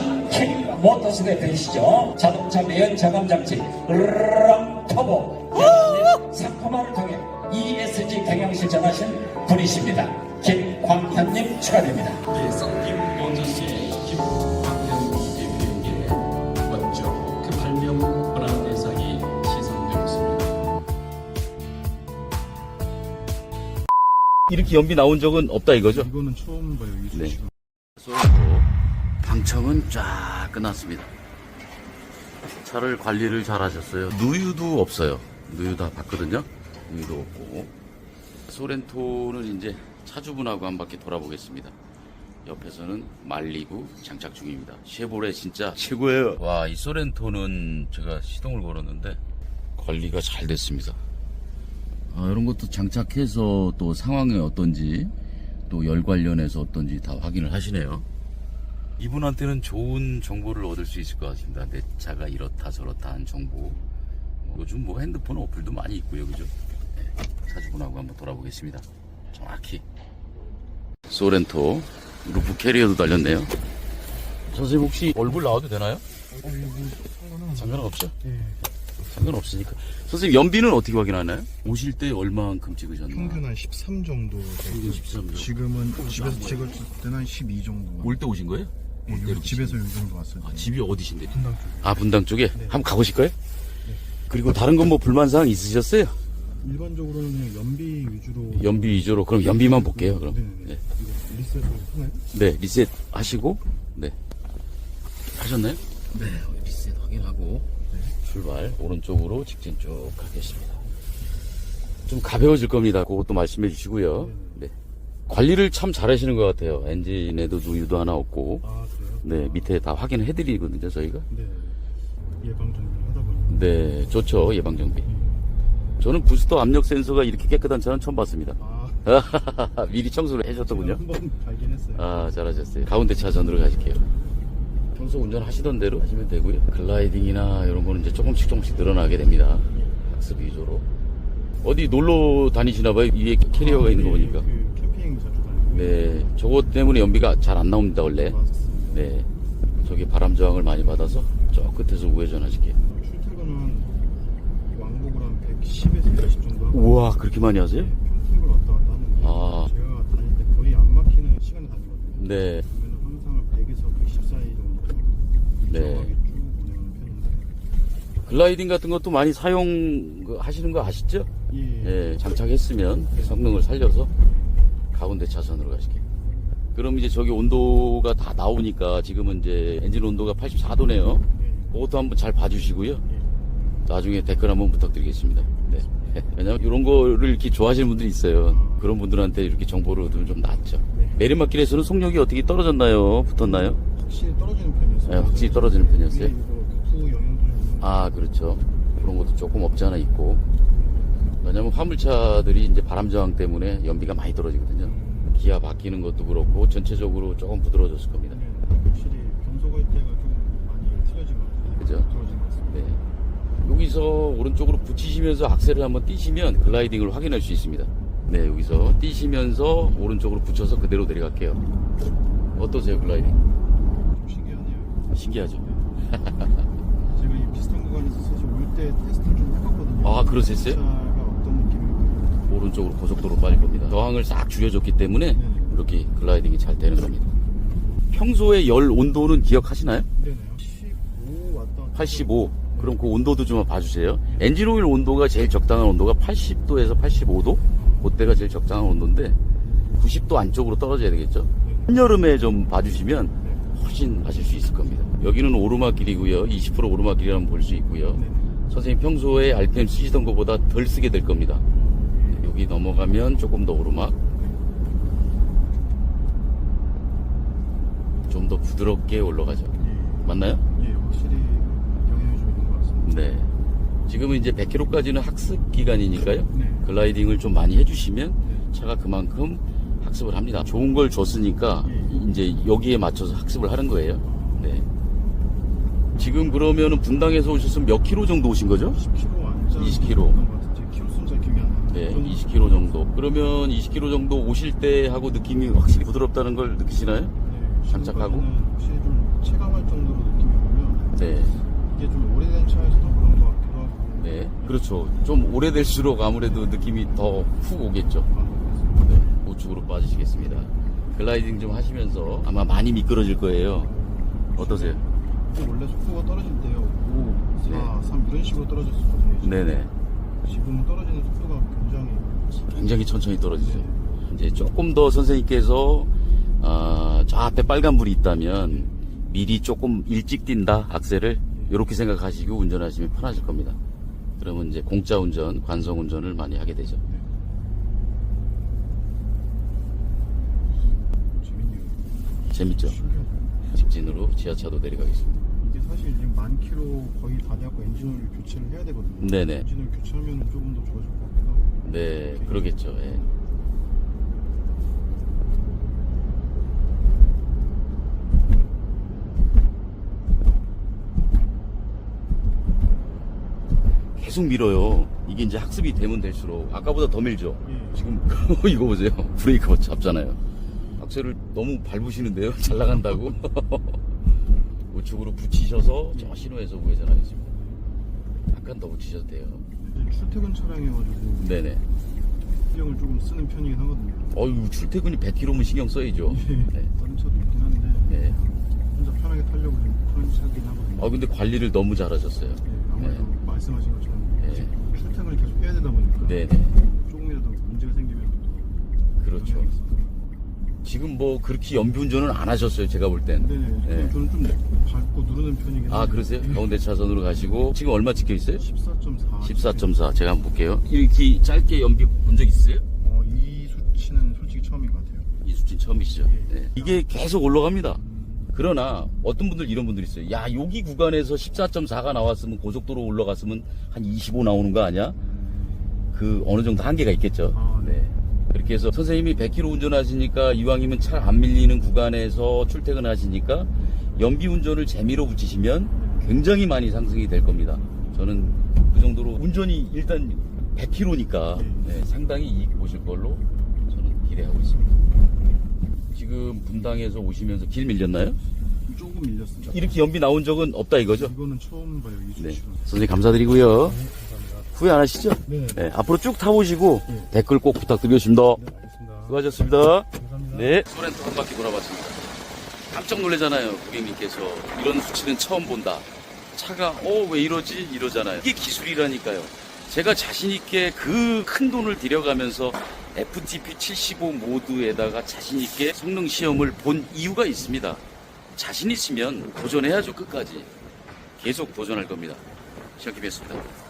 션킹 모터스에 들으시죠. 자동차 매연 저감 장치 르랑 터보 연립 상품화를 통해 ESG 경영실 전하신 분이십니다. 김광현님 축하드립니다. 예, 썬김 원저씨 김광현 대표에게 먼저 그 발명 브라운대상이 시상되었습니다. 이렇게 연비 나온 적은 없다 이거죠? 이거는 처음 봐요. 이 네. 수식은. 방청은 쫙 끝났습니다. 차를 관리를 잘 하셨어요. 누유도 없어요. 누유 다 봤거든요. 누유도 없고. 소렌토는 이제 차주분하고 한 바퀴 돌아보겠습니다. 옆에서는 말리고 장착 중입니다. 쉐보레 진짜 최고예요. 와, 이 소렌토는 제가 시동을 걸었는데 관리가 잘 됐습니다. 아, 이런 것도 장착해서 또 상황이 어떤지 또 열 관련해서 어떤지 다 확인을 하시네요. 이분한테는 좋은 정보를 얻을 수 있을 것 같습니다. 내 차가 이렇다 저렇다 한 정보. 요즘 뭐 핸드폰 어플도 많이 있고요, 그죠? 네, 차주분하고 한번 돌아보겠습니다. 정확히. 소렌토 루프 캐리어도 달렸네요. 선생님 혹시 얼굴 나와도 되나요? 상관 없죠? 예. 상관 없으니까. 선생님 연비는 어떻게 확인하나요? 오실 때 얼마만큼 찍으셨나? 평균 한 13 정도. 평균 13 정도. 지금은 집에서 찍을 때는 한 12 정도. 올 때 오신 거예요? 예, 이렇게 집에서 요 정도 왔어요. 아, 집이 어디신데? 분당 쪽. 아, 분당 쪽에? 한번 가보실까요? 그리고 다른 건 뭐 불만사항 있으셨어요? 일반적으로는 그냥 연비 위주로. 연비 위주로. 그럼 연비만 볼게요, 그럼. 네네. 네. 이거 리셋을 하나요? 네, 리셋 하시고, 네. 하셨나요? 네, 리셋 확인하고, 출발. 오른쪽으로 직진 쭉 가겠습니다. 좀 가벼워질 겁니다. 그것도 말씀해 주시고요. 네. 관리를 참 잘하시는 것 같아요. 엔진에도 누유도 하나 없고, 아? 네, 밑에 다 확인해 드리거든요, 저희가. 네. 예방 정비를 하다 보니까. 네, 좋죠, 예방 정비. 저는 부스터 압력 센서가 이렇게 깨끗한 차는 처음 봤습니다. 아, 미리 청소를 해 줬더군요. 한번 발견했어요. 아, 잘하셨어요. 가운데 차선으로 가실게요. 평소 운전하시던 대로 하시면 되고요. 글라이딩이나 이런 거는 이제 조금씩 조금씩 늘어나게 됩니다. 학습 위주로. 어디 놀러 다니시나 봐요. 위에 캐리어가 있는 거 보니까. 그 캠핑 자주 다니고. 네, 저거 때문에 연비가 잘 안 나옵니다, 원래. 맞습니다. 네. 저기 바람 저항을 많이 받아서 저 끝에서 우회전 하실게요. 출퇴근은 왕복을 한 110에서 120 정도 하고. 우와, 그렇게 많이 하세요? 네, 평택을 왔다 갔다 하는데 아. 제가 다닐 때 거의 안 막히는 시간에 다니거든요. 네. 그러면 항상 100에서 110 사이 정도 네. 일정하게 쭉 운행하는 편인데 글라이딩 같은 것도 많이 사용 그 하시는 거 아시죠? 예, 예, 장착했으면 성능을 살려서 가운데 차선으로 가실게요. 그럼 이제 저기 온도가 다 나오니까 지금은 이제 엔진 온도가 84도네요. 그것도 한번 잘 봐주시고요. 나중에 댓글 한번 부탁드리겠습니다. 네. 왜냐면 이런 거를 이렇게 좋아하시는 분들이 있어요. 그런 분들한테 이렇게 정보를 얻으면 좀 낫죠. 내리막길에서는 속력이 어떻게 떨어졌나요? 붙었나요? 확실히 떨어지는 편이었어요. 네, 확실히 떨어지는 편이었어요. 아, 그렇죠. 그런 것도 조금 없지 않아 있고. 왜냐면 화물차들이 이제 바람 저항 때문에 연비가 많이 떨어지거든요. 기아 바뀌는 것도 그렇고 전체적으로 조금 부드러워졌을 겁니다. 확실히 변속 할 때가 좀 많이 틀어진 것 같아요. 그죠? 떨어진 것 같습니다. 네. 여기서 오른쪽으로 붙이시면서 악셀을 한번 띄시면 글라이딩을 확인할 수 있습니다. 네, 여기서 띄시면서 오른쪽으로 붙여서 그대로 내려갈게요. 어떠세요, 글라이딩? 좀 신기하네요. 신기하죠? 제가 이 비슷한 구간에서 사실 올 때 테스트를 좀 해봤거든요. 아, 그러셨어요? 느낌일까? 오른쪽으로 고속도로 빠질 겁니다. 저항을 싹 줄여줬기 때문에 네네. 이렇게 글라이딩이 잘 되는 겁니다. 평소에 열 온도는 기억하시나요? 네네요. 15 왔다 갔다 85. 그럼 그 온도도 좀 봐주세요. 엔진 오일 온도가 제일 적당한 온도가 80도에서 85도? 그때가 제일 적당한 온도인데 90도 안쪽으로 떨어져야 되겠죠. 한여름에 좀 봐주시면 훨씬 하실 수 있을 겁니다. 여기는 오르막길이고요. 20% 오르막길이라면 볼 수 있고요. 선생님 평소에 RPM 쓰시던 것보다 덜 쓰게 될 겁니다. 여기 넘어가면 조금 더 오르막 좀 더 부드럽게 올라가죠 예. 맞나요? 예 확실히 영향이 좀 있는 것 같습니다 네 지금은 이제 100km까지는 학습 기간이니까요 네. 글라이딩을 좀 많이 해주시면 네. 차가 그만큼 학습을 합니다 좋은 걸 줬으니까 예. 이제 여기에 맞춰서 학습을 하는 거예요 네 지금 그러면 분당에서 오셨으면 몇 km 정도 오신 거죠? 10km 20km 네, 한 20km 정도. 그러면 20km 정도 오실 때 하고 느낌이 확실히 부드럽다는 걸 느끼시나요? 네, 장착하고? 확실히 좀 체감할 정도로 느끼고요. 네. 이게 좀 오래된 차에서도 그런 것 같기도 하고. 네. 그렇죠. 좀 오래될수록 아무래도 느낌이 더 훅 오겠죠. 아, 네. 우측으로 빠지시겠습니다. 글라이딩 좀 하시면서 아마 많이 미끄러질 거예요. 어떠세요? 원래 속도가 떨어질 때요. 5, 4, 네. 3 이런 식으로 떨어졌었거든요. 네네. 지금 떨어지는 속도가 굉장히 굉장히 천천히 떨어지죠. 이제 조금 더 선생님께서 어, 저 앞에 빨간 불이 있다면 미리 조금 일찍 뛴다 악셀을 이렇게 생각하시고 운전하시면 편하실 겁니다. 그러면 이제 공짜 운전, 관성 운전을 많이 하게 되죠. 재밌네요 재밌죠? 직진으로 지하차도 내려가겠습니다. 사실 지금 만 킬로 거의 다 돼갖고 엔진오일 교체를 해야 되거든요 네네. 엔진오일 교체하면 조금 더 좋아질 것 같기도 하고 네, 그러겠죠. 예. 계속 밀어요. 이게 이제 학습이 되면 될수록 아까보다 더 밀죠. 예. 지금 이거 보세요. 브레이크 잡잖아요. 악셀을 너무 밟으시는데요. 잘 나간다고. 우측으로 붙이셔서 저 신호에서 우회전하겠습니다. 약간 더 붙이셔도 돼요. 이제 출퇴근 차량이어가지고 네네. 신경을 조금 쓰는 편이긴 하거든요 어유 출퇴근이 100km면 신경 써야죠. 네. 다른 차도 있긴 한데 네. 혼자 편하게 타려고 지금 그런 차긴 하거든요 아 근데 관리를 너무 잘하셨어요. 예, 아무래도 네. 말씀하신 것처럼 네. 지금 출퇴근을 계속 해야 되다 보니까 네네. 조금이라도 문제가 생기면 또 그렇죠. 지금 뭐 그렇게 연비 운전은 안 하셨어요. 제가 볼 땐. 네네. 네. 저는 좀 밟고 누르는 편이긴 아 그러세요? 가운데 차선으로 가시고 지금 얼마 찍혀 있어요? 14.4 14.4. 제가 한번 볼게요. 이렇게 짧게 연비 본 적 있어요? 어, 이 수치는 솔직히 처음인 것 같아요 이 수준 처음이시죠? 네. 이게 계속 올라갑니다. 그러나 어떤 분들 이런 분들 있어요. 야 여기 구간에서 14.4가 나왔으면 고속도로 올라갔으면 한 25 나오는 거 아니야? 그 어느 정도 한계가 있겠죠. 아, 네. 그렇게 해서 선생님이 100km 운전하시니까 이왕이면 잘 안 밀리는 구간에서 출퇴근하시니까 연비 운전을 재미로 붙이시면 굉장히 많이 상승이 될 겁니다. 저는 그 정도로 운전이 일단 100km니까 네, 상당히 이익 보실 걸로 저는 기대하고 있습니다. 지금 분당에서 오시면서 길 밀렸나요? 조금 밀렸습니다 이렇게 연비 나온 적은 없다 이거죠? 이거는 처음 봐요 이 네. 수치로 선생님 감사드리고요. 후회 안 하시죠? 네. 네, 앞으로 쭉 타보시고 네. 댓글 꼭 부탁드리겠습니다. 네 알겠습니다 수고하셨습니다. 감사합니다 네. 소렌토 한 바퀴 돌아봤습니다. 깜짝 놀라잖아요, 고객님께서. 이런 수치는 처음 본다. 차가, 어, 왜 이러지? 이러잖아요. 이게 기술이라니까요. 제가 자신 있게 그 큰 돈을 들여가면서 FTP 75 모드에다가 자신 있게 성능 시험을 본 이유가 있습니다. 자신 있으면 도전해야죠, 끝까지. 계속 도전할 겁니다. 시작해보겠습니다.